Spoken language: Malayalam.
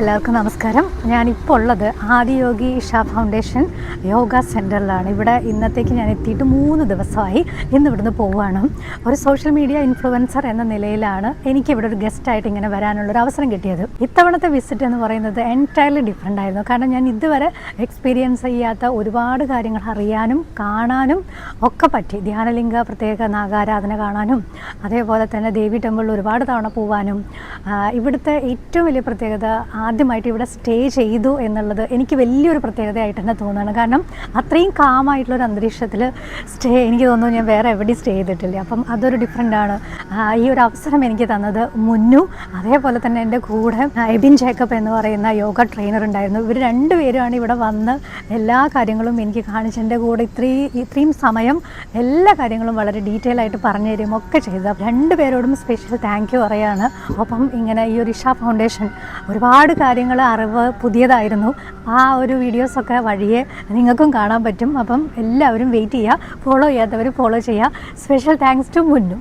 എല്ലാവർക്കും നമസ്കാരം. ഞാനിപ്പോൾ ഉള്ളത് ആദിയോഗി ഇഷ ഫൗണ്ടേഷൻ യോഗ സെന്ററിലാണ് ഇവിടെ ഇന്നത്തേക്ക് ഞാൻ എത്തിയിട്ട് മൂന്ന് ദിവസമായി ഇന്ന് ഇവിടുന്ന് പോവുകയാണ്. ഒരു സോഷ്യൽ മീഡിയ ഇൻഫ്ലുവൻസർ എന്ന നിലയിലാണ് എനിക്ക് ഇവിടെ ഒരു ഗസ്റ്റായിട്ട് ഇങ്ങനെ വരാനുള്ളൊരു അവസരം കിട്ടിയത്. ഇത്തവണത്തെ വിസിറ്റ് എന്ന് പറയുന്നത് എന്റയർലി ഡിഫറെന്റ് ആയിരുന്നു. കാരണം ഞാൻ ഇതുവരെ എക്സ്പീരിയൻസ് ചെയ്യാത്ത ഒരുപാട് കാര്യങ്ങൾ അറിയാനും കാണാനും ഒക്കെ പറ്റി. ധ്യാനലിംഗ പ്രത്യേക നാഗാരാധന കാണാനും അതേപോലെ തന്നെ ദേവി ടെമ്പിളിൽ ഒരുപാട് തവണ പോവാനും ഇവിടുത്തെ ഏറ്റവും വലിയ പ്രത്യേകത ആദ്യമായിട്ട് ഇവിടെ സ്റ്റേ ചെയ്തു എന്നുള്ളത് എനിക്ക് വലിയൊരു പ്രത്യേകതയായിട്ട് തന്നെ തോന്നുകയാണ്. കാരണം അത്രയും കാമായിട്ടുള്ളൊരു അന്തരീക്ഷത്തിൽ സ്റ്റേ എനിക്ക് തോന്നുന്നു ഞാൻ വേറെ എവിടെയും സ്റ്റേ ചെയ്തിട്ടില്ല. അപ്പം അതൊരു ഡിഫറെന്റ് ആണ്. ഈ ഒരു അവസരം എനിക്ക് തന്നത് മുന്നു അതേപോലെ തന്നെ എന്റെ കൂടെ എബിൻ ജേക്കബ് എന്ന് പറയുന്ന യോഗ ട്രെയിനർ ഉണ്ടായിരുന്നു. ഇവർ രണ്ടുപേരുമാണ് ഇവിടെ വന്ന് എല്ലാ കാര്യങ്ങളും എനിക്ക് കാണിച്ച് എന്റെ കൂടെ ഇത്രയും ഇത്രയും സമയം എല്ലാ കാര്യങ്ങളും വളരെ ഡീറ്റെയിൽ ആയിട്ട് പറഞ്ഞു തരും ഒക്കെ ചെയ്തത് രണ്ടുപേരോടും സ്പെഷ്യൽ താങ്ക് യു പറയാണ്. ഒപ്പം ഇങ്ങനെ ഈ ഒരു ഇഷ ഫൗണ്ടേഷൻ ഒരുപാട് കാര്യങ്ങൾ അറിവ് പുതിയതായിരുന്നു. ആ ഒരു വീഡിയോസൊക്കെ വഴിയെ നിങ്ങൾക്കും കാണാൻ പറ്റും. അപ്പം എല്ലാവരും വെയിറ്റ് ചെയ്യുക ഫോളോ ചെയ്യാത്തവർ ഫോളോ ചെയ്യുക. Special thanks to മുന്നു